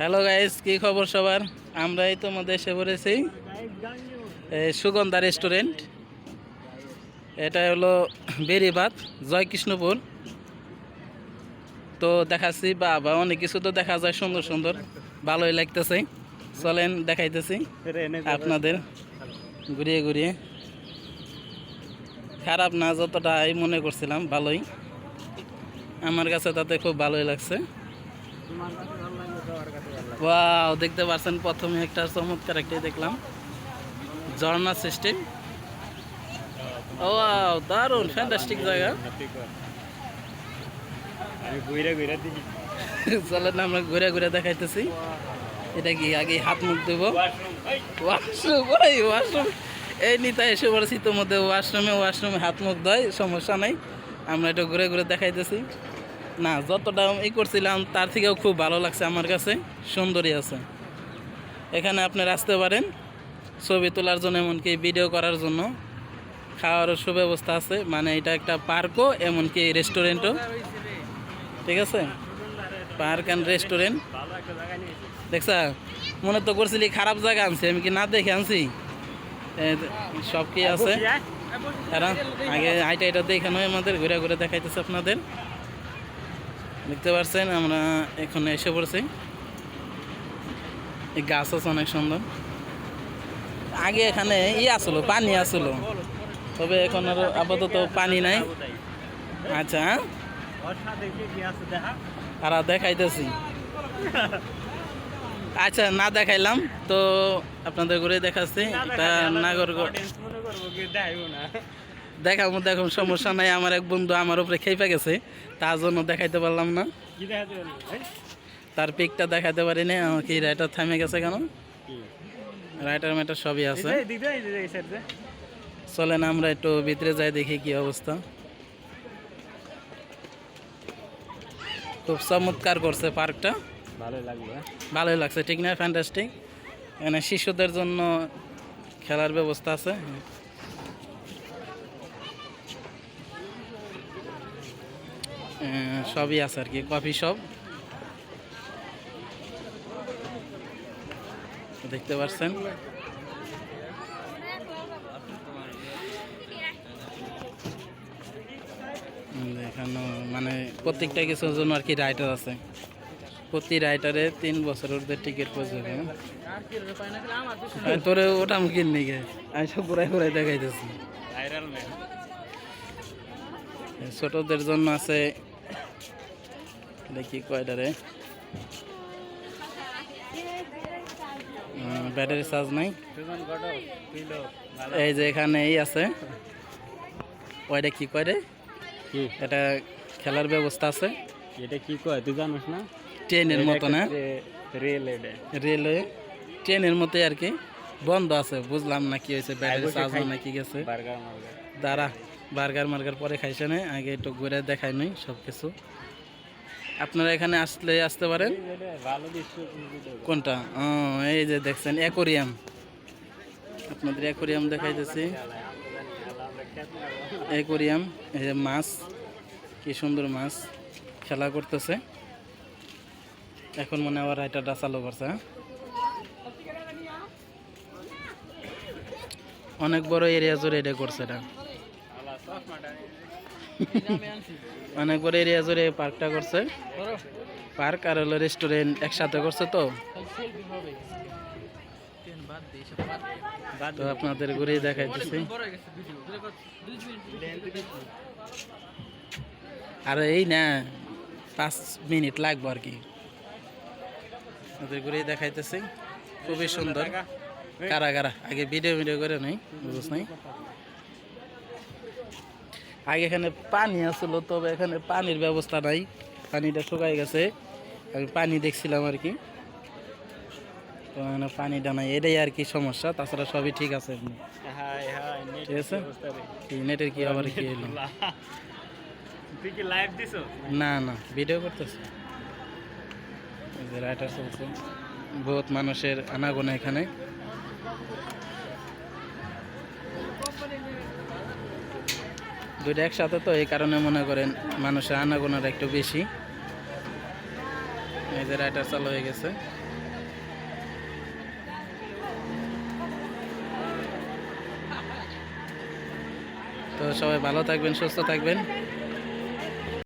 Hello guys কি খবর সবার? আমরা এই তো এসে পড়েছি। সুগন্ধা রেস্টুরেন্ট এটা হলো বেরিবাদ জয়কৃষ্ণপুর। তো দেখাচ্ছি, বাবা, অনেক কিছু তো দেখা যায় সুন্দর সুন্দর। ভালোই লাগতেছে। চলেন, দেখাইতেছি আপনাদের। ঘুরিয়ে ঘুরিয়ে। খারাপ না যতটা আমি মনে করছিলাম, ভালোই। আমার কাছে তাতে খুব ভালোই লাগছে। ওয়াও দেখতে পাচ্ছেন প্রথমে একটা চমৎকার একটাই দেখলাম। ঝর্ণা সিস্টেম ওয়াও দারুণ ফ্যান্টাস্টিক জায়গা। চলেন আমরা ঘুরে ঘুরে দেখাইতেছি। এটা কি, আগে হাত মুখ দেবো ওয়াশরুম ওই ওয়াশরুম এই নিতা এসে পড়েছি তো মধ্যে ওয়াশরুমে ওয়াশরুমে হাত মুখ দেয় সমস্যা নাই। আমরা এটা ঘুরে ঘুরে দেখাইতেছি। না যতটা ই করছিলাম তার থেকেও খুব ভালো লাগছে আমার কাছে। সুন্দরী আছে। এখানে আপনারা আসতে পারেন ছবি তোলার জন্য এমনকি ভিডিও করার জন্য। খাওয়ারও সুব্যবস্থা আছে মানে এটা একটা পার্কও এমনকি রেস্টুরেন্টও ঠিক আছে? পার্ক অ্যান্ড রেস্টুরেন্ট দেখছা মনে তো করছিলি খারাপ জায়গা আনছি আমি কি না দেখে আনছি? সব কি আছে? আগে আইটা এটা দেখানো আমাদের ঘুরে ঘুরে দেখাইতেছে আপনাদের। দেখতে পাচ্ছেন আমরা এখন এসে পড়ছি। এই গাছ আছে অনেক সুন্দর। আগে এখানে ই আসলো পানি আসলো তবে এখন আর আপাতত পানি নাই। আচ্ছা হ্যাঁ? আর দেখাইতেছি। আচ্ছা না দেখাইলাম, তো আপনাদের ঘুরে দেখাচ্ছি। এটা নাগরগড় কি না দেখার মধ্যে এখন সমস্যা নাই আমার এক বন্ধু আমার উপরে খেপে গেছে তার জন্য দেখাইতে পারলাম না। কি তার পিকটা দেখাতে পারি পারিনি আমাকে রাইটার থামে গেছে কেন? কি? রাইটার ম্যাটার সবই আছে। চলেন আমরা একটু ভিতরে যাই দেখি কি অবস্থা। খুব চমৎকার করছে পার্কটা। ভালো লাগল হ্যাঁ? ভালোই লাগছে ঠিক না? ফ্যান্টাস্টিক এখানে শিশুদের জন্য খেলার ব্যবস্থা আছে। সবই আছে আর কি কফি শপ। দেখতে পাচ্ছেন এখানে মানে প্রত্যেকটা কিছুর জন্য আর কি রাইটার আছে। প্রতি রাইটারে তিন বছর বছরের টিকিট প্রয়োজন হয়? তোরে ওটা আমি কিনে গে। আমি সব ঘুরাই ঘুরাই দেখাইতেছি। ছোটদের জন্য আছে দেখি কয়টারে ব্যাটারি চার্জ নাই? এই যে এখানে এই আছে। ওইটা কি কয় রে? কি? এটা খেলার ব্যবস্থা আছে। এটা কি কয় তুই জানিস না? ট্রেনের মতো না? Rail railway. ট্রেনের মতোই আর কি। বন্ধ আছে বুঝলাম না কি হয়েছে ব্যাটারি চার্জ না কি গেছে। দাঁড়া। বার্গার মার্গার পরে খাইছে না, আগে একটু ঘুরে দেখাই নই সব কিছু আপনারা এখানে আসলে আসতে পারেন? কোনটা? ও, এই যে দেখছেন, অ্যাকোরিয়াম। আপনাদের অ্যাকোরিয়াম দেখাইতেছি। অ্যাকোরিয়াম, এই যে মাছ, কি সুন্দর মাছ খেলা করতেছে। এখন মনে আবার রাইটারটা চালু করছে হ্যাঁ? অনেক বড় এরিয়া জুড়ে এটা করছে এটা। অনেক বড় এরিয়া জুড়ে পার্কটা করছে। পার্ক আর হলো রেস্টুরেন্ট একসাথে করছে তো। তো আপনাদের ঘুরে দেখাইতেছি। আর এই না, পাঁচ মিনিট লাগবো আর কি। ওদের ঘুরে দেখাইতেছি। খুবই সুন্দর। কারা কারা? আগে ভিডিও ভিডিও করে নাই, বুঝছ নাই? আগে এখানে পানি আসলো তবে এখানে পানির ব্যবস্থা নাই। পানিটা শুকাই গেছে। আমি পানি দেখছিলাম আর কি। তো এখানে পানিটা নাই এটাই আর কি সমস্যা। তাছাড়া সবই ঠিক আছে ঠিক আছে? নেটের কি আবার কি এলো? না না ভিডিও করতেছে। রাইটার চলছে। বহুত মানুষের আনাগোনা এখানে। দুইটা একসাথে তো এই কারণে মনে করেন মানুষের আনাগোনার একটু বেশি। এই যে রাইটার চালু হয়ে গেছে। তো সবাই ভালো থাকবেন, সুস্থ থাকবেন।